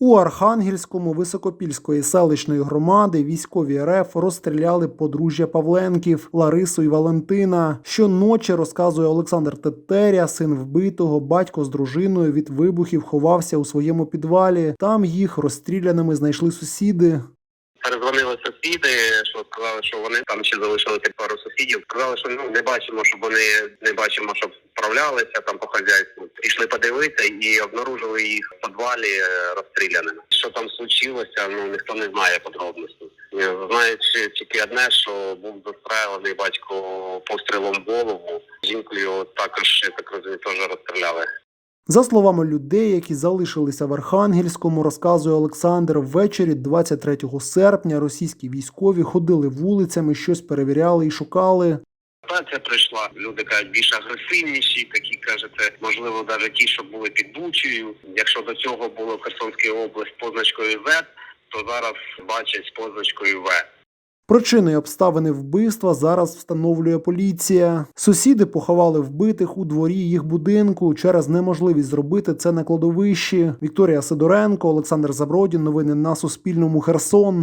У Архангельському Високопільської селищної громади військові РФ розстріляли подружжя Павленків Ларису і Валентина. Щоночі розказує Олександр Тетеря, син вбитого, батько з дружиною від вибухів ховався у своєму підвалі. Там їх розстріляними знайшли сусіди. Перезвонили сусіди, що сказали, що вони там ще залишили пару сусідів. Сказали, що ну не бачимо, щоб вони не бачимо, щоб вправлялися там по хазяйству. Пішли подивитися і обнаружили їх підвалі е, розстріляними. Що там случилося, ну ніхто не знає подробностей. Е, Знають тільки одне, що був застрелений батько пострілом в голову. Жінку його також я так розумію, теж розстріляли. За словами людей, які залишилися в Архангельському, розказує Олександр, ввечері 23 серпня російські військові ходили вулицями, щось перевіряли і шукали. Ситуація прийшла. Люди кажуть більш агресивніші, такі кажете, можливо, навіть ті, що були під Бучею. Якщо до цього було Херсонська область з позначкою Z, то зараз бачать з позначкою В. Причини й обставини вбивства зараз встановлює поліція. Сусіди поховали вбитих у дворі їх будинку через неможливість зробити це на кладовищі. Вікторія Сидоренко, Олександр Забродін. Новини на Суспільному. Херсон.